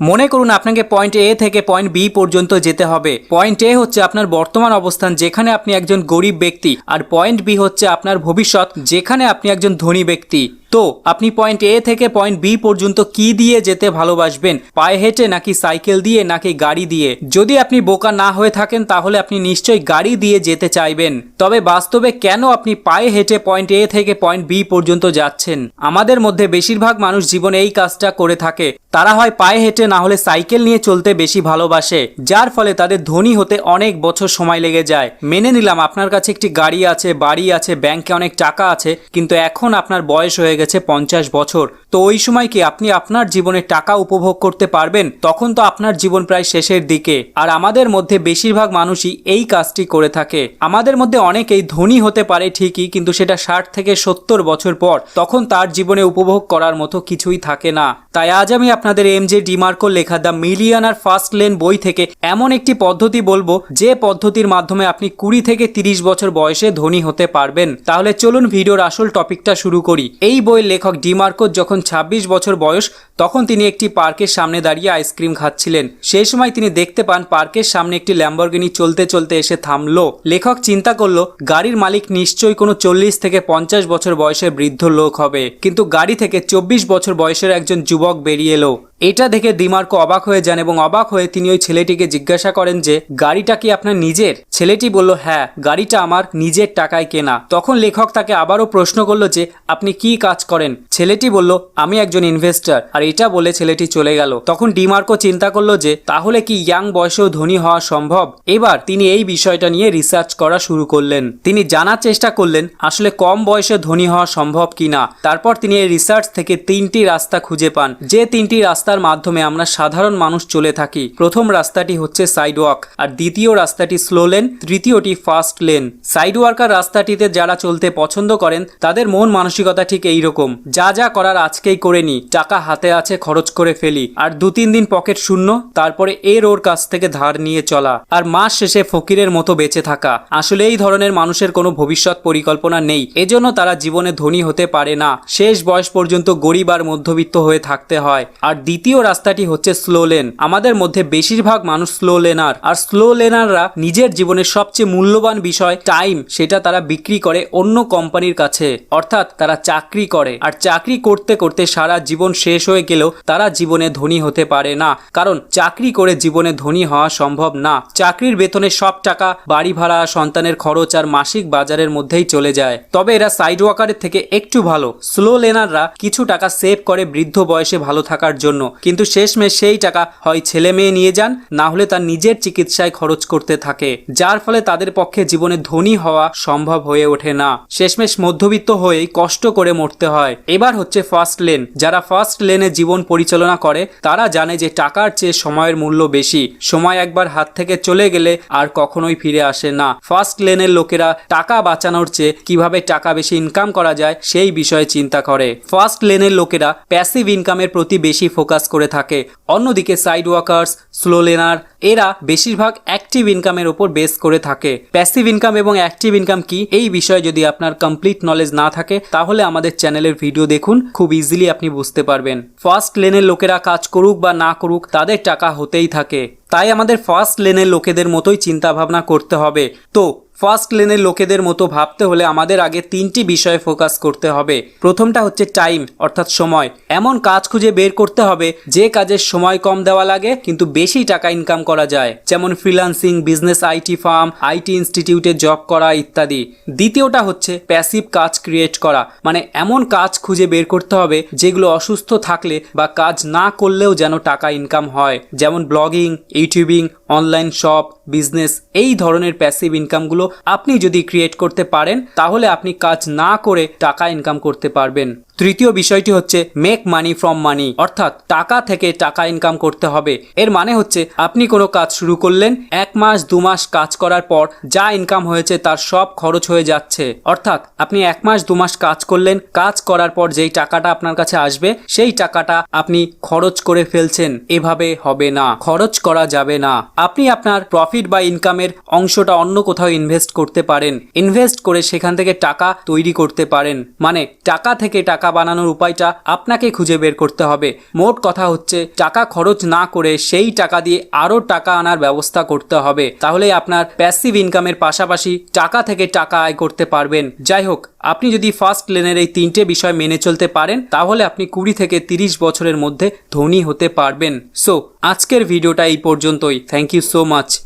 মনে করুন আপনাকে পয়েন্ট এ থেকে পয়েন্ট বি পর্যন্ত যেতে হবে। পয়েন্ট এ হচ্ছে আপনার বর্তমান অবস্থান যেখানে আপনি একজন গরিব ব্যক্তি আর পয়েন্ট বি হচ্ছে আপনার ভবিষ্যৎ যেখানে আপনি একজন ধনী ব্যক্তি। তো আপনি পয়েন্ট এ থেকে পয়েন্ট বি পর্যন্ত কি দিয়ে যেতে ভালোবাসবেন? পায়ে হেঁটে নাকি সাইকেল দিয়ে নাকি গাড়ি দিয়ে? যদি আপনি বোকা না হয়ে থাকেন, তাহলে আপনি নিশ্চয়ই গাড়ি দিয়ে যেতে চাইবেন। তবে বাস্তবে কেন আপনি পায়ে হেঁটে পয়েন্ট এ থেকে পয়েন্ট বি পর্যন্ত যাচ্ছেন? আমাদের মধ্যে বেশিরভাগ মানুষ জীবনে এই কাজটা করে থাকে। তারা হয় পায়ে হেঁটে না হলে সাইকেল নিয়ে চলতে বেশি ভালোবাসে, যার ফলে তাদের ধনী হতে অনেক বছর সময় লেগে যায়। মেনে নিলাম, আপনার কাছে একটি গাড়ি আছে, বাড়ি আছে ব্যাংকে অনেক টাকা আছে, কিন্তু এখন আপনার বয়স হয়ে গেছে পঞ্চাশ বছর। তো ওই সময় কি আপনি আপনার জীবনে টাকা উপভোগ করতে পারবেন? তখন তো আপনার জীবন প্রায় শেষের দিকে। আর আমাদের মধ্যে বেশিরভাগ মানুষই এই কাজটি করে থাকে। আমাদের মধ্যে অনেকেই ধনী হতে পারে ঠিকই, কিন্তু সেটা ষাট থেকে সত্তর বছর পর, তখন তার জীবনে উপভোগ করার মতো কিছুই থাকে না। তাই আজ আমি আপনাদের এম জে ডিমার্কো লেখা দ্য মিলিয়নার ফার্স্ট লেন বই থেকে এমন একটি পদ্ধতি বলব, যে পদ্ধতির মাধ্যমে আপনি কুড়ি থেকে তিরিশ বছর বয়সে ধনী হতে পারবেন। তাহলে চলুন ভিডিওর আসল টপিকটা শুরু করি। এই বইয়ের লেখক ডিমার্কো যখন ২৬ বছর বয়স, তখন তিনি একটি পার্কের সামনে দাঁড়িয়ে আইসক্রিম খাচ্ছিলেন। সেই সময় তিনি দেখতে পান পার্কের সামনে একটি ল্যাম্বরগিনি চলতে চলতে এসে থামলো। লেখক চিন্তা করল, গাড়ির মালিক নিশ্চয়ই কোনো চল্লিশ থেকে পঞ্চাশ বছর বয়সের বৃদ্ধ লোক হবে। কিন্তু গাড়ি থেকে চব্বিশ বছর বয়সের একজন যুবক বেরিয়ে এলো। এটা দেখে দিমার্কো অবাক হয়ে যান এবং অবাক হয়ে তিনি ওই ছেলেটিকে জিজ্ঞাসা করেন যে, গাড়িটা কি আপনার নিজের? ছেলেটি বলল হ্যাঁ গাড়িটা আমার নিজের টাকায় কেনা। তখন লেখক তাকে আবারও প্রশ্ন করল যে, আপনি কি কাজ করেন? ছেলেটি বলল, আমি একজন ইনভেস্টার। আর এটা বলে ছেলেটি চলে গেল। তখন ডিমার্কো চিন্তা করল যে, তাহলে কি ইয়াং বয়সেও ধনী হওয়া সম্ভব? এবার তিনি এই বিষয়টা নিয়ে রিসার্চ করা শুরু করলেন। তিনি জানার চেষ্টা করলেন, আসলে কম বয়সে ধনী হওয়া সম্ভব কিনা? তারপর তিনি এই রিসার্চ থেকে তিনটি রাস্তা খুঁজে পান। যে তিনটি রাস্তার মাধ্যমে আমরা সাধারণ মানুষ চলে থাকি। প্রথম রাস্তাটি হচ্ছে সাইডওয়াক আর দ্বিতীয় রাস্তাটি স্লো লেন তৃতীয়টি ফাস্ট লেন সাইডওয়ার্কার রাস্তাটিতে যারা চলতে পছন্দ করেন, তাদের মন মানসিকতা ঠিক এই রকম যা যা করার আজকেই করে নি, টাকা হাতে আছে, খরচ করে ফেলি। আর দু তিন দিন পকেট শূন্য, তারপরে এর ওর কাছ থেকে ধার নিয়ে চলা। আর মাস শেষে ফকিরের মতো বেঁচে থাকা। আসলে এই ধরনের মানুষের কোনো ভবিষ্যৎ পরিকল্পনা নেই। এজন্য তারা জীবনে ধনী হতে পারে না। শেষ বয়স পর্যন্ত গরিব আর মধ্যবিত্ত হয়ে থাকতে হয়। আর দ্বিতীয় রাস্তাটি হচ্ছে স্লো লেন আমাদের মধ্যে বেশিরভাগ মানুষ স্লো লেনার আর স্লো লেনাররা নিজের জীবনের সবচেয়ে মূল্যবান বিষয় টাইম সেটা তারা বিক্রি করে অন্য কোম্পানির কাছে। অর্থাৎ তারা চাকরি করে। আর চাকরি করতে করতে সারা জীবন শেষ হয়ে গেলেও তারা জীবনে ধনী হতে পারে না। কারণ চাকরি করে জীবনে ধনী হওয়া সম্ভব না। চাকরির বেতনে সব টাকা বাড়ি ভাড়া, সন্তানের খরচ আর মাসিক বাজারের মধ্যেই চলে যায়। তবে এরা সাইড ওয়াকারের থেকে একটু ভালো। স্লো লেনাররা কিছু টাকা সেভ করে বৃদ্ধ বয়সে ভালো থাকার জন্য। কিন্তু শেষমেশ সেই টাকা হয় ছেলে মেয়ে নিয়ে যান, না হলে তার নিজের চিকিৎসায় খরচ করতে থাকে, যার ফলে তাদের পক্ষে জীবনে ধনী হওয়া সম্ভব হয়ে ওঠে না। শেষমেশ মধ্যবিত্ত হয়েই কষ্ট করে মরতে হয়। এবার হচ্ছে ফার্স্ট লেন যারা ফার্স্ট লেনে জীবন পরিচালনা করে, তারা জানে যে টাকার চেয়ে সময়ের মূল্য বেশি। সময় একবার হাত থেকে চলে গেলে আর কখনোই ফিরে আসে না। ফার্স্ট লেনের লোকেরা টাকা বাঁচানোর চেয়ে কীভাবে টাকা বেশি ইনকাম করা যায়, সেই বিষয়ে চিন্তা করে। ফার্স্ট লেনের লোকেরা প্যাসিভ ইনকামের প্রতি বেশি ফোকাস করে থাকে। অন্যদিকে সাইড ওয়ার্কার্স স্লো লেনার এরা বেশিরভাগ অ্যাক্টিভ ইনকামের উপর বেস করে থাকে। প্যাসিভ ইনকাম এবং অ্যাক্টিভ ইনকাম কি? এই বিষয়ে যদি আপনার কমপ্লিট নলেজ না থাকে, তাহলে আমাদের চ্যানেলের ভিডিও দেখুন, খুব ইজিলি আপনি বুঝতে পারবেন। ফার্স্ট লেনের লোকেরা কাজ করুক বা না করুক, তাদের টাকা হতেই থাকে। তাই আমাদের ফার্স্ট লেনের লোকেদের মতোই চিন্তা ভাবনা করতে হবে। তো ফার্স্ট লেনের লোকেদের মতো ভাবতে হলে আমাদের আগে তিনটি বিষয়ে ফোকাস করতে হবে। প্রথমটা হচ্ছে টাইম অর্থাৎ সময়। এমন কাজ খুঁজে বের করতে হবে যে কাজের সময় কম দেওয়া লাগে, কিন্তু বেশি টাকা ইনকাম করা যায়। যেমন freelancing business IT firm IT ইনস্টিটিউটে জব করা ইত্যাদি। দ্বিতীয়টা হচ্ছে প্যাসিভ কাজ ক্রিয়েট করা। মানে এমন কাজ খুঁজে বের করতে হবে যেগুলো অসুস্থ থাকলে বা কাজ না করলেও যেন টাকা ইনকাম হয়। যেমন blogging YouTubing online shop, business, এই ধরনের প্যাসিভ ইনকামগুলো আপনি যদি ক্রিয়েট করতে পারেন, তাহলে আপনি কাজ না করে টাকা ইনকাম করতে পারবেন। তৃতীয় বিষয়টি হচ্ছে মেক মানি ফ্রম মানি অর্থাৎ টাকা থেকে টাকা ইনকাম করতে হবে। এর মানে হচ্ছে আপনি কোনো কাজ শুরু করলেন, এক মাস, দু মাস কাজ করার পর যা ইনকাম হয়েছে তার সব খরচ হয়ে যাচ্ছে। অর্থাৎ আপনি এক মাস, দু মাস কাজ করলেন, কাজ করার পর যেই টাকাটা আপনার কাছে আসবে, সেই টাকাটা আপনি খরচ করে ফেলছেন। এভাবে হবে না। খরচ করা যাবে না। আপনি আপনার প্রফিট বা ইনকামের অংশটা অন্য কোথাও ইনভেস্ট করতে পারেন। ইনভেস্ট করে সেখান থেকে টাকা তৈরি করতে পারেন। মানে টাকা থেকে টাকা বানানোর উপায়টা আপনাকে খুঁজে বের করতে হবে। মোট কথা হচ্ছে, টাকা খরচ না করে সেই টাকা দিয়ে আরও টাকা আনার ব্যবস্থা করতে হবে। তাহলে আপনার প্যাসিভ ইনকামের পাশাপাশি টাকা থেকে টাকা আয় করতে পারবেন। যাই হোক, আপনি যদি ফার্স্ট লেনের এই তিনটে বিষয় মেনে চলতে পারেন, তাহলে আপনি কুড়ি থেকে তিরিশ বছরের মধ্যে ধনী হতে পারবেন। সো আজকের ভিডিওটা এই পর্যন্তই। Thank you so much.